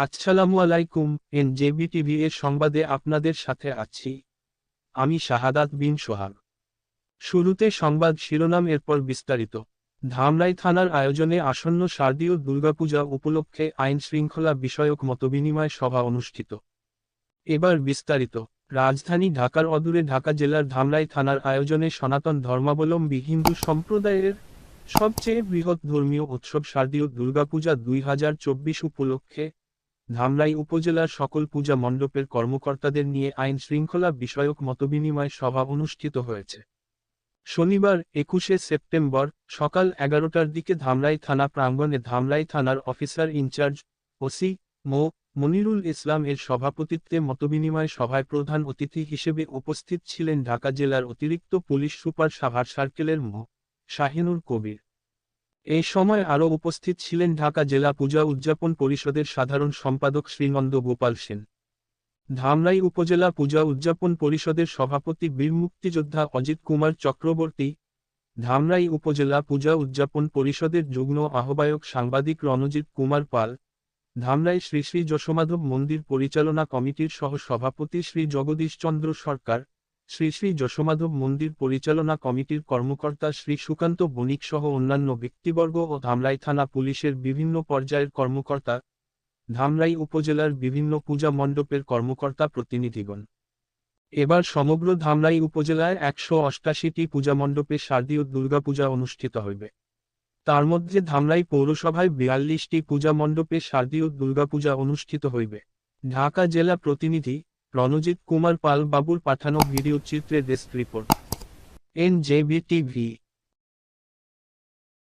আসসালামু আলাইকুম N JB TV এর সংবাদে আপনাদের সাথে আছি। আমি শাহাদাত বিন সোহাগ। শুরুতে সংবাদ শিরোনাম এরপর বিস্তারিত। ধামরাই থানার আয়োজনে আসন্ন শারদীয় দুর্গাপূজা উপলক্ষে আইন শৃঙ্খলা বিষয়ক মতবিনিময় সভা অনুষ্ঠিত। এবার বিস্তারিত। রাজধানী ঢাকার অদূরে ঢাকা জেলার ধামরাই থানার আয়োজনে সনাতন ধর্মাবলম্বী হিন্দু সম্প্রদায়ের সবচেয়ে বৃহৎ ধর্মীয় উৎসব শারদীয় দুর্গাপূজা দুই হাজার চব্বিশ উপলক্ষে ধামরাই উপজেলার সকল পূজা মণ্ডপের কর্মকর্তাদের নিয়ে আইন শৃঙ্খলা বিষয়ক মতবিনিময় সভা অনুষ্ঠিত হয়েছে। শনিবার, একুশে সেপ্টেম্বর, সকাল এগারোটার দিকে ধামরাই থানা প্রাঙ্গণে ধামরাই থানার officer in-charge OC Md. Monirul Islam এর সভাপতিত্বে মতবিনিময় সভায় প্রধান অতিথি হিসেবে উপস্থিত ছিলেন ঢাকা জেলার অতিরিক্ত পুলিশ সুপার সাভার সার্কেলের মো. শাহিনুর কবির। এই সময় আরও উপস্থিত ছিলেন ঢাকা জেলা পূজা উদযাপন পরিষদের সাধারণ সম্পাদক শ্রীনন্দ গোপাল সেন। ধামরাই উপজেলা পূজা উদযাপন পরিষদের সভাপতি বীর মুক্তিযোদ্ধা অজিত কুমার চক্রবর্তী, ধামরাই উপজেলা পূজা উদযাপন পরিষদের যুগ্ম আহ্বায়ক সাংবাদিক রণজিৎ কুমার পাল, ধামরাই শ্রী শ্রী যশোমাধব মন্দির পরিচালনা কমিটির সহ সভাপতি শ্রী জগদীশ চন্দ্র সরকার শ্রী শ্রী যশোমাধব মন্দির পরিচালনা কমিটির কর্মকর্তা শ্রী সুকান্ত বণিক সহ অন্যান্য ব্যক্তিবর্গ ও ধামরাই থানা পুলিশের বিভিন্ন পর্যায়ের কর্মকর্তা, ধামরাই উপজেলার বিভিন্ন পূজা মণ্ডপের কর্মকর্তা প্রতিনিধিগণ। এবার সমগ্র ধামরাই উপজেলায় একশো অষ্টাশিটি পূজা মণ্ডপে শারদীয় দুর্গাপূজা অনুষ্ঠিত হইবে। তার মধ্যে ধামরাই পৌরসভায় বিয়াল্লিশটি পূজা মণ্ডপে শারদীয় দুর্গাপূজা অনুষ্ঠিত হইবে। ঢাকা জেলা প্রতিনিধি রণজিৎ কুমার পাল বাবুর পাঠানো ভিডিও চিত্রে desk report. N J TV.